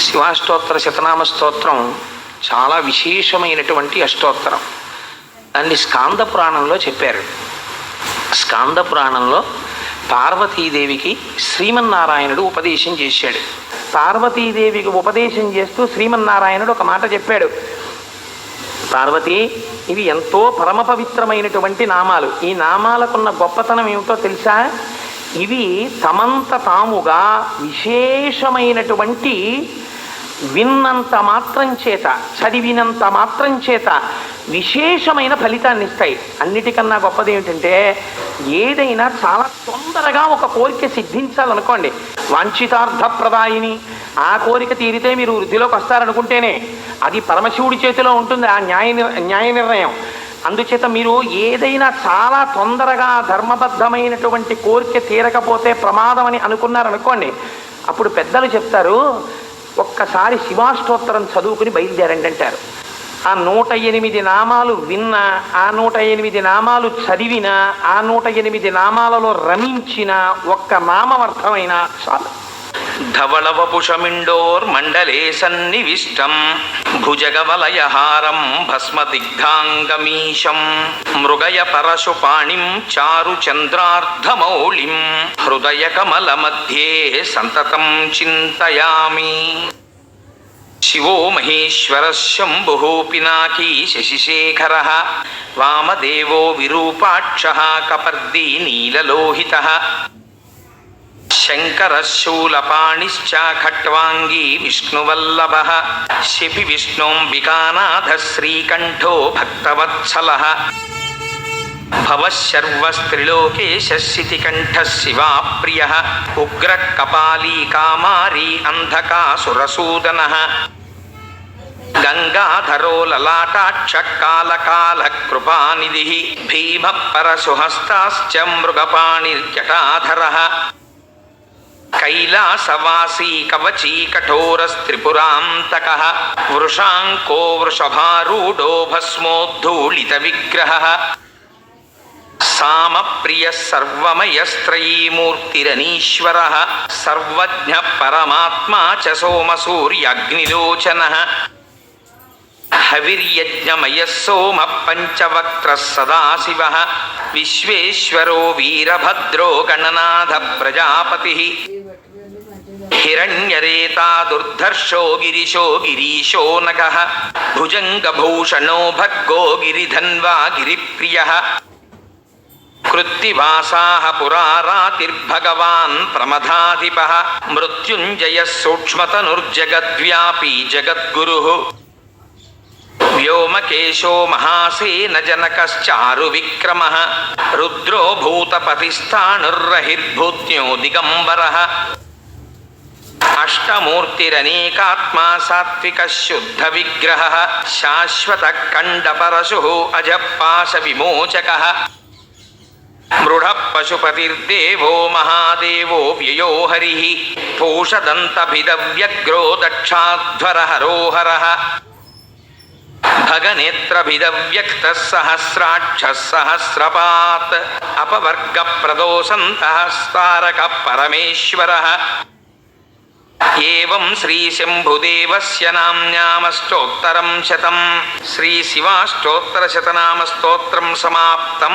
శివాష్టోత్తర శతనామ స్తోత్రం చాలా విశేషమైనటువంటి అష్టోత్తరం. దాన్ని స్కాంద పురాణంలో చెప్పారు. స్కాంద పురాణంలో పార్వతీదేవికి శ్రీమన్నారాయణుడు ఉపదేశం చేశాడు. పార్వతీదేవికి ఉపదేశం చేస్తూ శ్రీమన్నారాయణుడు ఒక మాట చెప్పాడు. పార్వతి ఇవి ఎంతో పరమ పవిత్రమైనటువంటి నామాలు. ఈ నామాలకున్న గొప్పతనం ఏమిటో తెలుసా? ఇవి తమంత తాముగా విశేషమైనటువంటి విన్నంత మాత్రం చేత చదివినంత మాత్రం చేత విశేషమైన ఫలితాన్ని ఇస్తాయి. అన్నిటికన్నా గొప్పది ఏమిటంటే ఏదైనా చాలా తొందరగా ఒక కోరిక సిద్ధించాలనుకోండి. వాంఛితార్థప్రదాయిని ఆ కోరిక తీరితే మీరు వృద్ధిలోకి వస్తారనుకుంటేనే అది పరమశివుడి చేతిలో ఉంటుంది ఆ న్యాయ నిర్- న్యాయ నిర్ణయం. అందుచేత మీరు ఏదైనా చాలా తొందరగా ధర్మబద్ధమైనటువంటి కోరిక తీరకపోతే ప్రమాదం అని అనుకున్నారనుకోండి అప్పుడు పెద్దలు చెప్తారు ఒక్కసారి శివాష్టోత్తరం చదువుకుని బయలుదేరండి అంటారు. ఆ నూట ఎనిమిది నామాలు విన్న ఆ నూట ఎనిమిది నామాలు చదివిన ఆ నూట ఎనిమిది నామాలలో రమించిన ఒక్క నామమర్థమైన చాలు. ధవళవపుషమిండోర్మండలే సన్నివిష్టం. భుజగవలయహారం భస్మదిగ్ధాంగమీశం. మృగయ పరశుపాణిం చారు చంద్రార్ధమౌళిం హృదయ కమల మధ్యే సంతతం చింతయామి. శివో మహేశ్వర శంభు పినాకీ శశిశేఖర. వామదేవో విరూపాక్ష కపర్దీ నీలలోహిత శంకరశూలపాణిశ్చ ఖట్వాంగీ విష్ణువల్లభ. శిపి విష్ణోంబికానాథ శ్రీకంఠో భక్తవత్సల. భవశర్వస్త్రిలోకేశితికంఠ శివా ప్రియ ఉగ్ర కపాలీ కామారీ అంధకాసురసూదన కైలాసవాసీ కవచీ కఠోరస్త్రిపురాంతక వృషాంకో వృషభారూఢో భస్మోద్ధూళిత విగ్రహ సామప్రియ సర్వమయస్త్రయీమూర్తిరనీశ్వర సర్వజ్ఞ పరమాత్మా చ సోమసూర్యగ్నిలోచన హవిర్యజ్ఞమయ సోమ పంచవక్త్ర సదాశివ విశ్వేశ్వరో వీరభద్రో గణనాథ ప్రజాపతి हिण्यरेता दुर्धर्षो गिरीशो गिरीशो नग। नखः भुजङ्गभूषणो भग्गो गिरिधन्वा गिरिप्रियः। कृत्तिवासाः पुरारातिर्भगवान् प्रमथाधिपः मृत्युञ्जयः सूक्ष्मतनुर्जगद्व्यापी जगद्गुरुः। व्योमकेशो महासेनजनकश्चारुविक्रमः रुद्रो भूतपतिस्थाणुर्रहिर्भूत्यो दिगम्बरः। అష్టమూర్తిరనేకాత్మా సాత్విక శుద్ధ విగ్రహ శాశ్వత కండ పరశు అజపాశ విమోచక మృఢ పశుపతిర్దేవో మహాదేవో వ్యయో హరి పూషదంతభిదవ్యగ్రో దక్షాధ్వర హరోహర భగనేత్రభిదవ్యక్త సహస్రాక్ష సహస్రపాత్ అపవర్గ ప్రదోసంతఃస్తారక పరమేశ్వర ఏం శ్రీశంభుదేవస్య నామ్నామష్టోత్తరం శతం శ్రీశివాష్టోత్తరశతనామస్తోత్రం సమాప్తం.